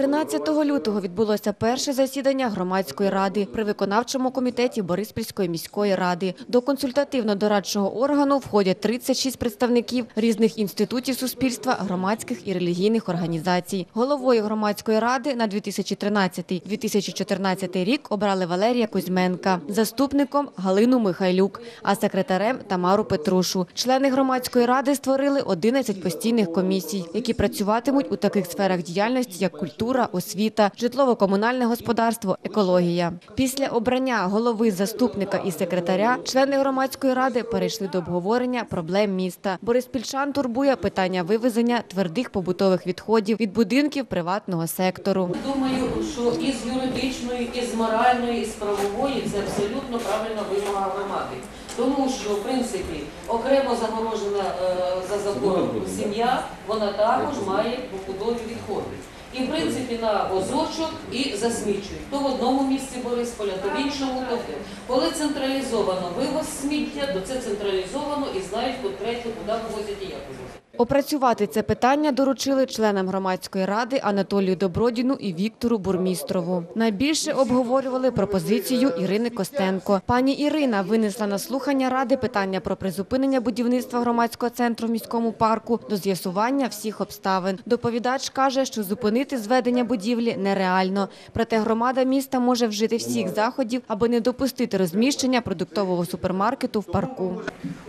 13 лютого відбулося перше засідання громадської ради при виконавчому комітеті Бориспільської міської ради. До консультативно-дорадчого органу входять 36 представників різних інститутів суспільства, громадських і релігійних організацій. Головою громадської ради на 2013-2014 рік обрали Валерія Кузьменка, заступником Галину Михайлюк, а секретарем Тамару Петрушу. Члени громадської ради створили 11 постійних комісій, які працюватимуть у таких сферах діяльності, як культура, освіта, житлово-комунальне господарство, екологія. Після обрання голови, заступника і секретаря члени громадської ради перейшли до обговорення проблем міста. Бориспільчан турбує питання вивезення твердих побутових відходів від будинків приватного сектору. Думаю, що і з юридичної, і з моральної, і з правової це абсолютно правильна вимога громади. Тому що, в принципі, окремо загорожена е, за законом сім'я, вона також має побутові відходи. І, в принципі, на озочок і засмічують. То в одному місці Борисполя, то в іншому, то. Коли централізовано вивоз сміття, то це централізовано і знають конкретно, куди вивозять і як вивозять. Опрацювати це питання доручили членам громадської ради Анатолію Добродіну і Віктору Бурмістрову. Найбільше обговорювали пропозицію Ірини Костенко. Пані Ірина винесла на слухання ради питання про призупинення будівництва громадського центру в міському парку до з'ясування всіх обставин. Доповідач каже, що зупинити зведення будівлі нереально. Проте громада міста може вжити всіх заходів, аби не допустити розміщення продуктового супермаркету в парку.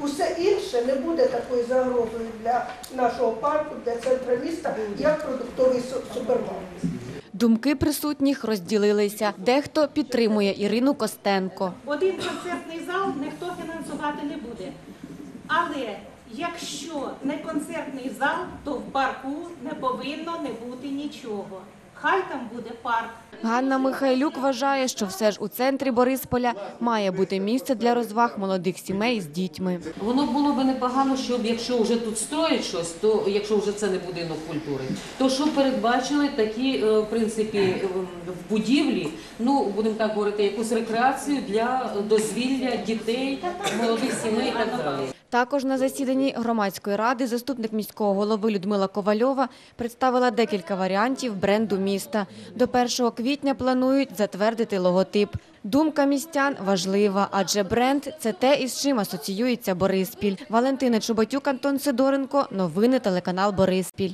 Усе інше не буде такою загрозою для нашого парку, для центру міста, як продуктовий супермаркет. Думки присутніх розділилися. Дехто підтримує Ірину Костенко. Один концертний зал ніхто фінансувати не буде. Але якщо не концертний зал, то в парку не повинно не бути нічого. Хай там буде парк. Ганна Михайлюк вважає, що все ж у центрі Борисполя має бути місце для розваг молодих сімей з дітьми. Воно було би непогано, щоб якщо вже тут строять щось, то якщо вже це не будинок культури, то щоб передбачили такі, е, в принципі, е, в будівлі, ну будемо так говорити, якусь рекреацію для дозвілля дітей, молодих сімей і так далі. Також на засіданні громадської ради заступник міського голови Людмила Ковальова представила декілька варіантів бренду міста. До 1 квітня планують затвердити логотип. Думка містян важлива, адже бренд це те, із чим асоціюється Бориспіль. Валентина Чубатюк, Антон Сидоренко. Новини телеканал Бориспіль.